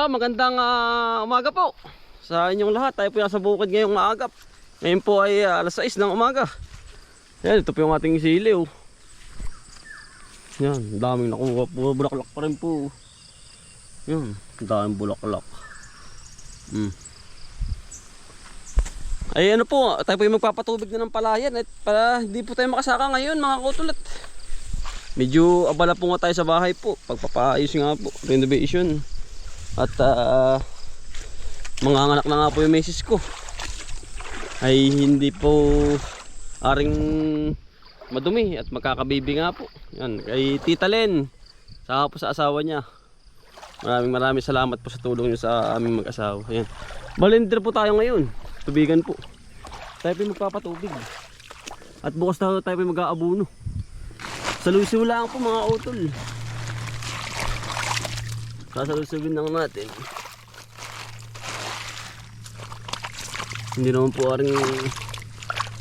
Yeah, magandang ah, umaga po sa inyong lahat. Tayo po nasa bukid ngayong maagap. Ngayon po ay ah, alas 6 ng umaga. Yan, ito po yung ating siliw. Yan, daming nakuha po. Bulaklak pa rin po. Yan, daming bulaklak. Hmm. Ay ano po, tayo po yung magpapatubig na ng palayan at para hindi po tayo makasaka ngayon mga kutulat. Medyo abala po nga tayo sa bahay po. Pagpapaayos nga po, renovation. At uh, mga anak na nga po yung misis ko. Ay hindi po aring madumi at magkakabibi nga po. Yan, kay Tita Len. Saka po sa asawa niya. Maraming maraming salamat po sa tulong niyo sa aming mag-asawa. Yan. Balender po tayo ngayon. Tubigan po. Tayo po magpapatubig. At bukas na tayo po mag-aabuno. Sa lusiw lang po mga utol. Sasalusubin lang natin. Hindi naman po aring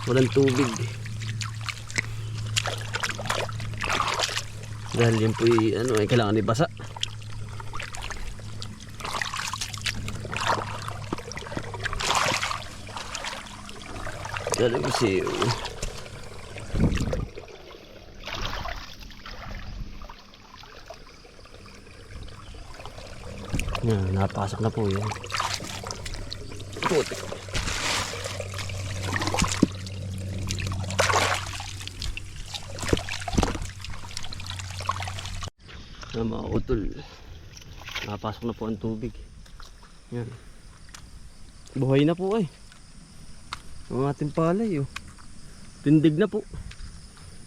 walang tubig. Dahil yun po y- ano, ay kailangan ibasa. Dahil lusiw. Yan, napasok na po yun. Puti. Yan mga utol. Napasok na po ang tubig. Yan. Buhay na po eh. Ang ating palay oh. Tindig na po.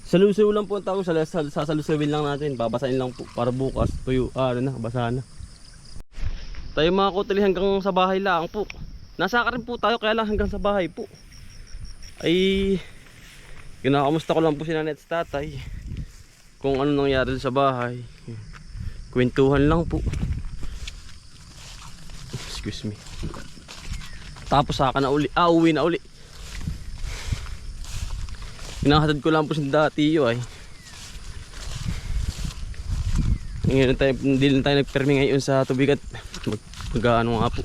Salusaw lang po ang sal- Sasalusawin lang natin. Babasahin lang po. Para bukas tuyo. Ah, ano na. Basa na. Tayo mga kutuli hanggang sa bahay lang po. Nasa ka rin po tayo kaya lang hanggang sa bahay po. Ay kinakamusta ko lang po si nanay tatay. Kung ano nangyari sa bahay. Kwentuhan lang po. Excuse me. Tapos saka na uli. Ah, uwi na uli. Pinahatid ko lang po si dati yun ay. Ngayon tayo, hindi lang tayo nagpermi ngayon sa tubig at mag, mag ano nga po.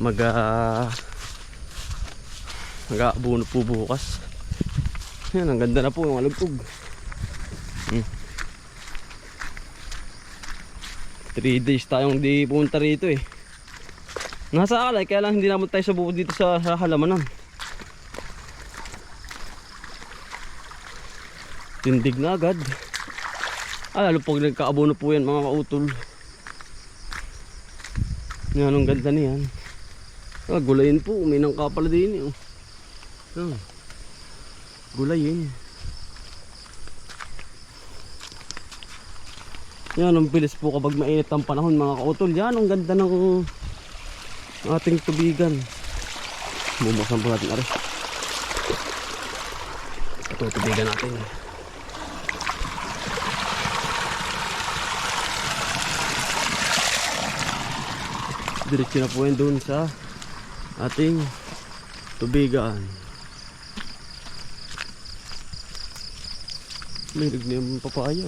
Mag uh, mag aabuno po bukas. Yan, ang ganda na po yung alugtog. Hmm. 3 days tayong di pumunta rito eh. Nasa alay, kaya lang hindi naman tayo sa bukod dito sa, sa halamanan. Tindig na agad. Ah, lalo pag nagkaabono po yan mga kautol. Yan ang ganda niyan. Ah, gulayin po. Uminang ka pala din eh. oh. Ah, gulayin. Yan ang bilis po kapag mainit ang panahon mga kautol. Yan ang ganda ng ating tubigan. Bumuksan po natin aray. Ito tubigan natin. Diretso na po yan doon sa ating tubigan. May na yung papaya.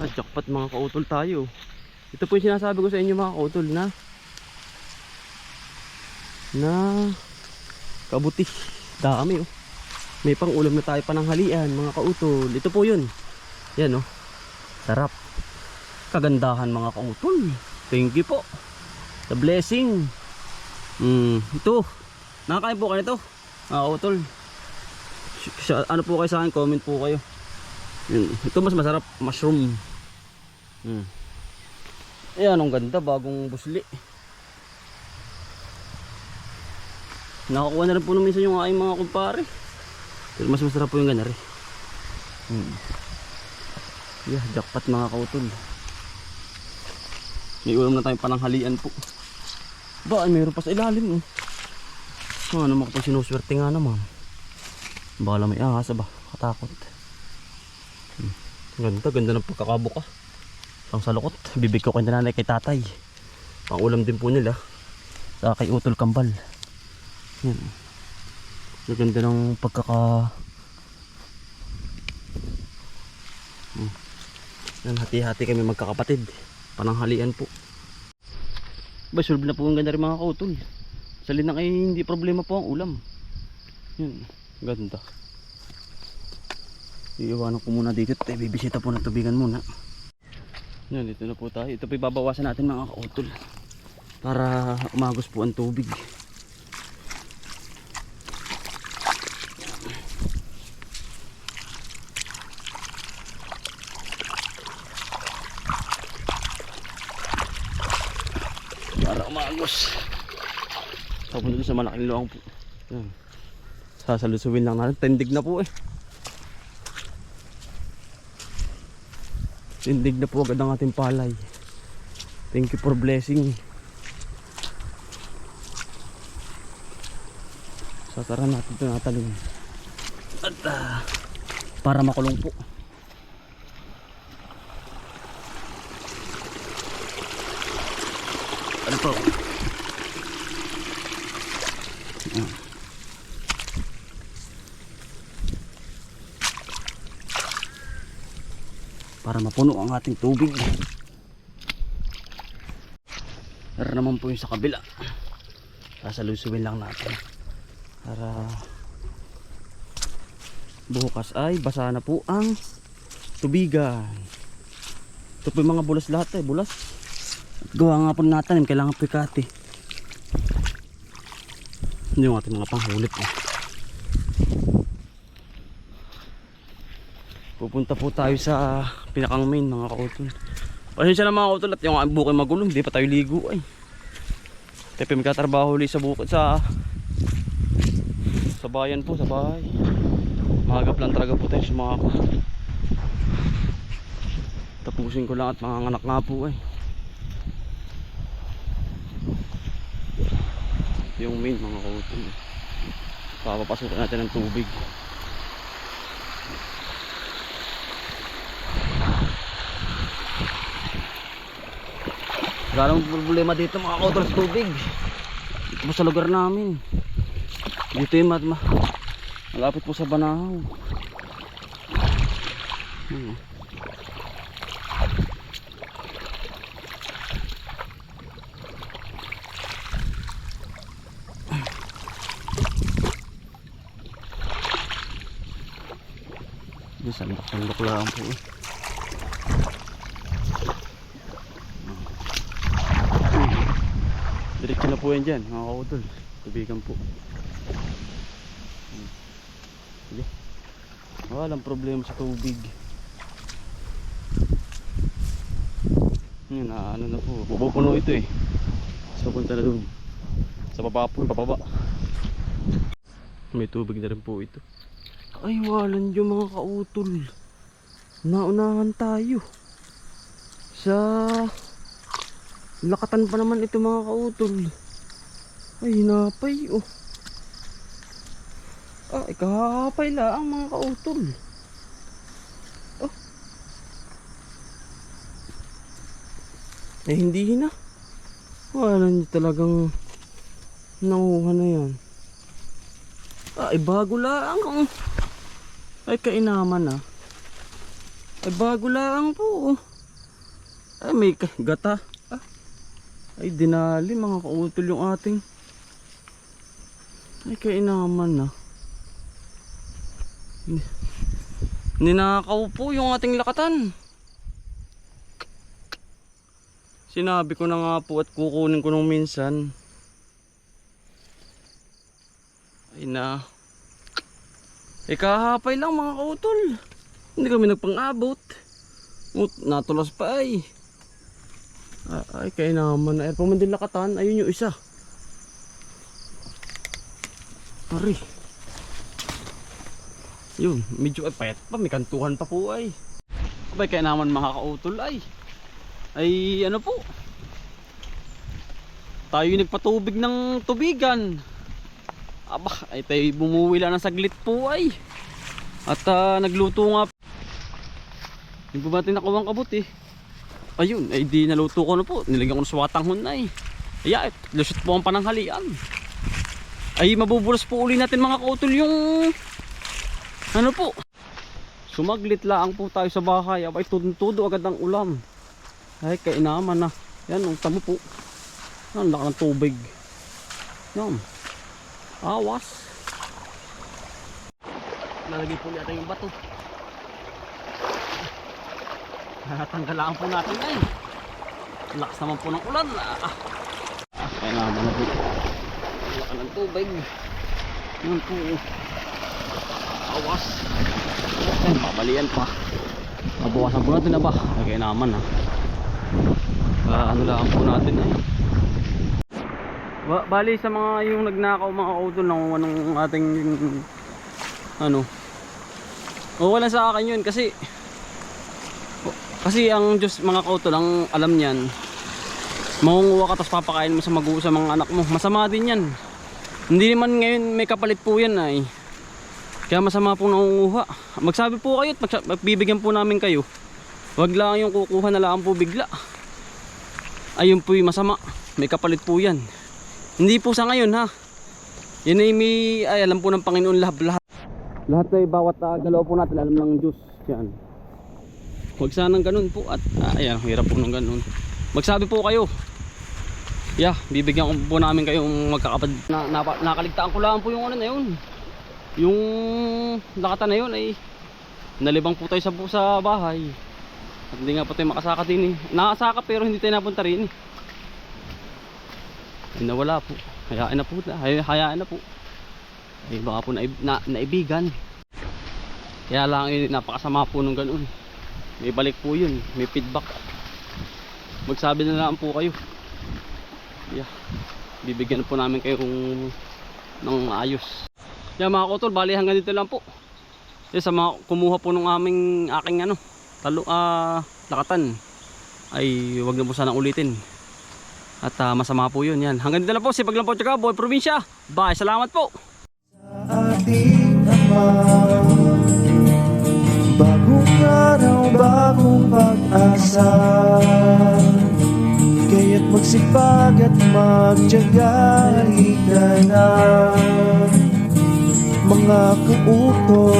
Ah jackpot mga kautol tayo. Ito po yung sinasabi ko sa inyo mga kautol na na kabuti dami oh. May pang ulam na tayo pananghalian mga kautol. Ito po yun. Yan oh. Sarap kagandahan mga kautol. Thank you po. The blessing. Mm, ito. Nakakain po kayo nito mga kautol. Ano po kayo sa akin? Comment po kayo. Yun. ito mas masarap. Mushroom. Mm. ayan ang ganda. Bagong busli. Nakakuha na rin po namin sa yung aking mga kumpare. Pero mas masarap po yung ganari. Mm. yeah jackpot mga kautol may ulam na tayong pananghalian po. Ba, ay mayroon pa sa ilalim. Oh. Ano naman kapag sinuswerte nga naman. Bala may ahas ba? Katakot. Hmm. Ganda, ganda ng pagkakabuka. Ang salukot. Bibig ko kay nanay kay tatay. Pang ulam din po nila. Sa kay utol kambal. Yan. Ganda ng pagkaka... Hmm. Yan, hati-hati kami magkakapatid. Pananghalian po. Ba, sulb na po ang ganda rin mga kautol. Sa linang ay hindi problema po ang ulam. Yan, ganda. Iiwanan ko muna dito at bibisita po ng tubigan muna. Yan, dito na po tayo. Ito po ibabawasan natin mga kautol. Para umagos po ang tubig. Para umagos. Papunta sa malaking luang po. Yan. Sasalusuin lang natin. Tendig na po eh. Tindig na po agad ang ating palay. Thank you for blessing. So tara natin ito natalong. At ah, para makulong po. Ano po? Ah. Para mapuno ang ating tubig. Pero naman po yung sa kabila. Sasalusuin lang natin. Para bukas ay basa na po ang tubigan. Ito po mga bulas lahat eh, bulas. At gawa nga po natin, kailangan pikati. Hindi yung ating mga panghulit eh. Pupunta po tayo sa pinakang main mga kautol. Pasensya na mga kautol at yung bukay magulo, hindi pa tayo ligo ay. Tepe may katrabaho ulit sa bukid sa sa bayan po, sa bahay. Mahagap lang talaga po tayo sa mga Tapusin ko lang at mga anak nga po ay. Ito yung main mga kautol. Papapasukin natin ng tubig. Galang problema dito mga kautol sa tubig. Dito po sa lugar namin. Dito yung mat ma- malapit po sa Banahaw. Hmm. Sandok-sandok lang po eh. Diretso na po yan dyan, mga kautol. Tubigan po. Sige. Walang problema sa tubig. Yun, ano na po. Pupuno ito eh. So punta na doon. Sa baba po, pababa. May tubig na rin po ito. Ay, walan yung mga kautol. Naunahan tayo. Sa Lakatan pa naman ito mga kautol. Ay, hinapay oh. Ah, ikahapay lang mga kautol. Oh. Eh, hindi na. Wala niyo talagang nanguha na yan. Ay, bago lang. oh. Ay, kainaman ah. Ay, bago lang po. oh. Ay, may gata. Ah. Ay, dinali mga kautol yung ating. Ay, kainaman na. Ni- Ninakaw po yung ating lakatan. Sinabi ko na nga po at kukunin ko nung minsan. Ay na. Eh kahapay lang mga kautol. Hindi kami nagpang-abot. Natulas pa ay. Ay, kaya naman na. Pumandil lakatan, ayun yung isa. Ari. Yun, medyo ay payat pa, may kantuhan pa po ay. Abay, kaya naman mga kautol ay. Ay, ano po. Tayo nagpatubig ng tubigan. Aba, ay tayo bumuwi lang ng saglit po ay. At ah, nagluto nga. Hindi ba natin nakuha ang kabut eh. Ayun, ay di naluto ko na po. Nilagyan ko na sa watanghon na eh. Ay, lusot po ang pananghalian. Ay, mabubulas po uli natin mga kautol yung ano po. Sumaglit lang po tayo sa bahay. Abay, tudong-tudo agad ang ulam. Ay, kainaman na. Yan, ang tamo po. Yan, laki ng tubig. Yan. Awas. Lalagay po natin yung bato. Tatanggalaan po natin ngayon. Lakas naman po ng ulan. Ah. Ah, kaya naman na po. Laki ng tubig. Yan po. Awas. Ay, babalian pa. Mabawasan po natin na ba? Kaya naman ha. Ah, ano lang po natin eh. Ba bali sa mga yung nagnakaw mga kautol ng anong ating ano. O wala sa akin yun kasi kasi ang Diyos mga kautol ang alam niyan. Mangunguha ka tapos papakain mo sa magu sa mga anak mo. Masama din yan. Hindi naman ngayon may kapalit po yan ay. Kaya masama pong nangunguha. Magsabi po kayo at magbibigyan po namin kayo. Wag lang yung kukuha na lang po bigla. Ayun po yung masama. May kapalit po yan. Hindi po sa ngayon ha. Yan ay may, ay alam po ng Panginoon lahat. Lahat, ay bawat uh, galaw po natin alam ng Diyos. Yan. Huwag sanang ganun po at ah, ayan, hirap po ng ganun. Magsabi po kayo. Yeah, bibigyan ko po namin kayong magkakapad. Na, na, nakaligtaan ko lang po yung ano na yun. Yung lakatan na yun ay nalibang po tayo sa, sa bahay. At hindi nga po tayo makasaka din eh. Nakasaka pero hindi tayo napunta rin eh. Ay nawala po. Hayaan na po. Hay, hayaan na po. Ay baka po naib, na, naibigan. Kaya lang eh, napakasama po nung ganun. May balik po yun. May feedback. Magsabi na lang po kayo. Yeah. Bibigyan po namin kayo ng ayos. Yeah mga kotol, bali hanggang dito lang po. Yeah, sa mga kumuha po ng aming aking ano, talo, ah, lakatan ay wag na po sanang ulitin. At ah, masama po yun yan. Hanggang dito lang po si Paglang po Tsaka, Boy Probinsya. Bye, salamat po. ating Ama Bagong araw, bagong pag-asa. Kaya't magsipag at magtyaga Halika na. Mga kauto